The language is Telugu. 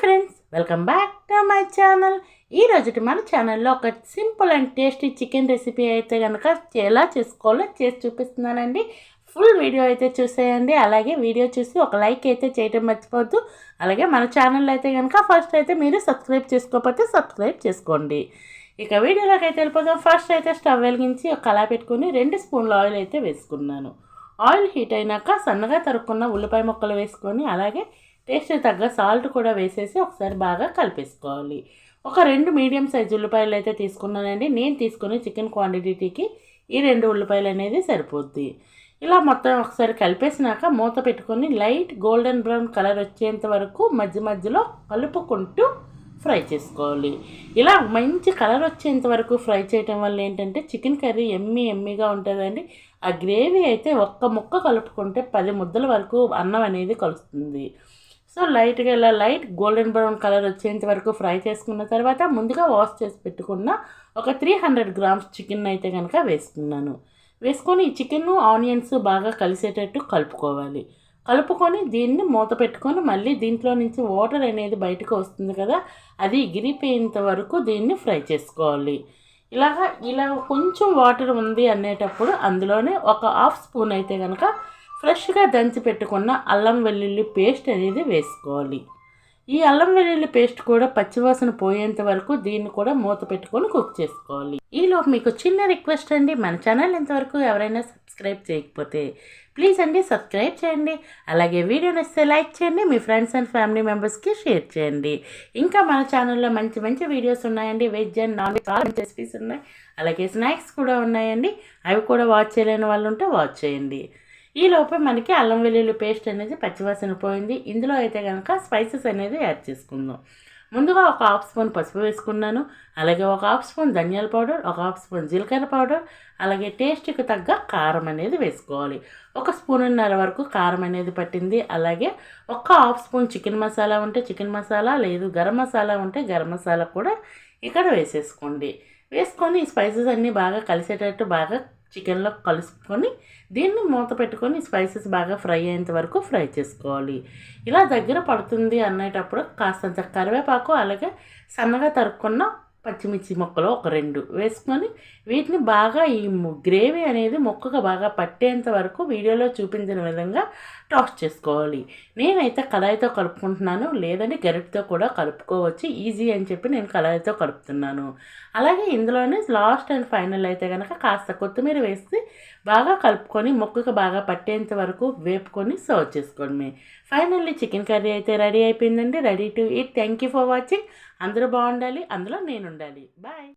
Friends welcome back to my channel ఈ రోజుటి మన ఛానల్లో ఒక simple and tasty chicken recipe అయితే కనుక ఎలా చేసుకోవాలో చేసి చూపిస్తున్నానండి. ఫుల్ వీడియో అయితే చూసేయండి. అలాగే వీడియో చూసి ఒక లైక్ అయితే చేయటం మర్చిపోవద్దు. అలాగే మన ఛానల్ అయితే కనుక ఫస్ట్ అయితే మీరు సబ్స్క్రైబ్ చేసుకోకపోతే సబ్స్క్రైబ్ చేసుకోండి. ఇక వీడియోలోకి అయితే వెళ్ళిపోతాం ఫస్ట్ అయితే స్టవ్ వెలిగించి ఒక కళా పెట్టుకుని రెండు స్పూన్ల ఆయిల్ అయితే వేసుకున్నాను. ఆయిల్ హీట్ అయినాక సన్నగా తరుక్కున్న ఉల్లిపాయ ముక్కలు వేసుకొని అలాగే టేస్ట్ తగ్గ సాల్ట్ కూడా వేసేసి ఒకసారి బాగా కలిపేసుకోవాలి. ఒక రెండు మీడియం సైజు ఉల్లిపాయలు అయితే తీసుకున్నానండి. నేను తీసుకుని చికెన్ క్వాంటిటీకి ఈ రెండు ఉల్లిపాయలు అనేది సరిపోద్ది. ఇలా మొత్తం ఒకసారి కలిపేసినాక మూత పెట్టుకొని లైట్ గోల్డెన్ బ్రౌన్ కలర్ వచ్చేంత వరకు మధ్య మధ్యలో కలుపుకుంటూ ఫ్రై చేసుకోవాలి. ఇలా మంచి కలర్ వచ్చేంత వరకు ఫ్రై చేయటం వల్ల ఏంటంటే చికెన్ కర్రీ ఎమ్మి ఎమ్మిగా ఉంటుందండి. ఆ గ్రేవీ అయితే ఒక్క ముక్క కలుపుకుంటే పది ముద్దల వరకు అన్నం అనేది కలుస్తుంది. సో లైట్గా ఇలా లైట్ గోల్డెన్ బ్రౌన్ కలర్ వచ్చేంత వరకు ఫ్రై చేసుకున్న తర్వాత ముందుగా వాష్ చేసి పెట్టుకున్న ఒక త్రీ హండ్రెడ్ గ్రామ్స్ చికెన్ అయితే కనుక వేసుకున్నాను. వేసుకొని ఈ చికెన్ ఆనియన్స్ బాగా కలిసేటట్టు కలుపుకోవాలి. కలుపుకొని దీన్ని మూత పెట్టుకొని మళ్ళీ దీంట్లో నుంచి వాటర్ అనేది బయటకు వస్తుంది కదా అది ఎగిరిపోయేంత వరకు దీన్ని ఫ్రై చేసుకోవాలి. ఇలాగా ఇలా కొంచెం వాటర్ ఉంది అనేటప్పుడు అందులోనే ఒక హాఫ్ స్పూన్ అయితే కనుక ఫ్రెష్గా దంచి పెట్టుకున్న అల్లం వెల్లుల్లి పేస్ట్ అనేది వేసుకోవాలి. ఈ అల్లం వెల్లుల్లి పేస్ట్ కూడా పచ్చివాసన పోయేంత వరకు దీన్ని కూడా మూత పెట్టుకొని కుక్ చేసుకోవాలి. ఈలోపు మీకు చిన్న రిక్వెస్ట్ అండి మన ఛానల్ ఇంతవరకు ఎవరైనా సబ్స్క్రైబ్ చేయకపోతే ప్లీజ్ అండి సబ్స్క్రైబ్ చేయండి. అలాగే వీడియో నచ్చితే లైక్ చేయండి మీ ఫ్రెండ్స్ అండ్ ఫ్యామిలీ మెంబర్స్కి షేర్ చేయండి. ఇంకా మన ఛానల్లో మంచి మంచి వీడియోస్ ఉన్నాయండి వెజ్ అండ్ నాన్ వెజ్ చాలా రెసిపీస్ ఉన్నాయి. అలాగే స్నాక్స్ కూడా ఉన్నాయండి అవి కూడా వాచ్ చేయలేని వాళ్ళు ఉంటే వాచ్ చేయండి. ఈ లోపే మనకి అల్లం వెల్లుల్లి పేస్ట్ అనేది పచ్చివాసన పోయింది. ఇందులో అయితే కనుక స్పైసెస్ అనేది యాడ్ చేసుకుందాం. ముందుగా ఒక హాఫ్ స్పూన్ పసుపు వేసుకున్నాను. అలాగే ఒక హాఫ్ స్పూన్ ధనియాల పౌడర్ ఒక హాఫ్ స్పూన్ జీలకర్ర పౌడర్ అలాగే టేస్ట్కి తగ్గ కారం అనేది వేసుకోవాలి. ఒక స్పూన్నర వరకు కారం అనేది పట్టింది. అలాగే ఒక హాఫ్ స్పూన్ చికెన్ మసాలా ఉంటే చికెన్ మసాలా లేదు గరం మసాలా ఉంటే గరం మసాలా కూడా ఇక్కడ వేసేసుకోండి. వేసుకొని ఈ స్పైసెస్ అన్నీ బాగా కలిసేటట్టు బాగా చికెన్లో కలుసుకొని దీన్ని మూత పెట్టుకొని స్పైసెస్ బాగా ఫ్రై అయ్యేంత వరకు ఫ్రై చేసుకోవాలి. ఇలా దగ్గర పడుతుంది అనేటప్పుడు కాస్తంత కరివేపాకు అలాగే సన్నగా తరుక్కున్న పచ్చిమిర్చి ముక్కలు ఒక రెండు వేసుకొని వీటిని బాగా ఈ గ్రేవీ అనేది మొక్కగా బాగా పట్టేంత వరకు వీడియోలో చూపించిన విధంగా టాస్ట్ చేసుకోవాలి. నేనైతే కళాయితో కలుపుకుంటున్నాను. లేదంటే గరిటతో కూడా కలుపుకోవచ్చు. ఈజీ అని చెప్పి నేను కళాయితో కలుపుతున్నాను. అలాగే ఇందులోనే లాస్ట్ అండ్ ఫైనల్ అయితే కనుక కాస్త కొత్తిమీర వేసి బాగా కలుపుకొని మొక్కకు బాగా పట్టేంత వరకు వేపుకొని సర్వ్ చేసుకోండి. ఫైనల్లీ చికెన్ కర్రీ అయితే రెడీ అయిపోయిందండి. Ready to eat. Thank you for watching. అందరూ బాగుండాలి. అందులో నేను ఉండాలి బాయ్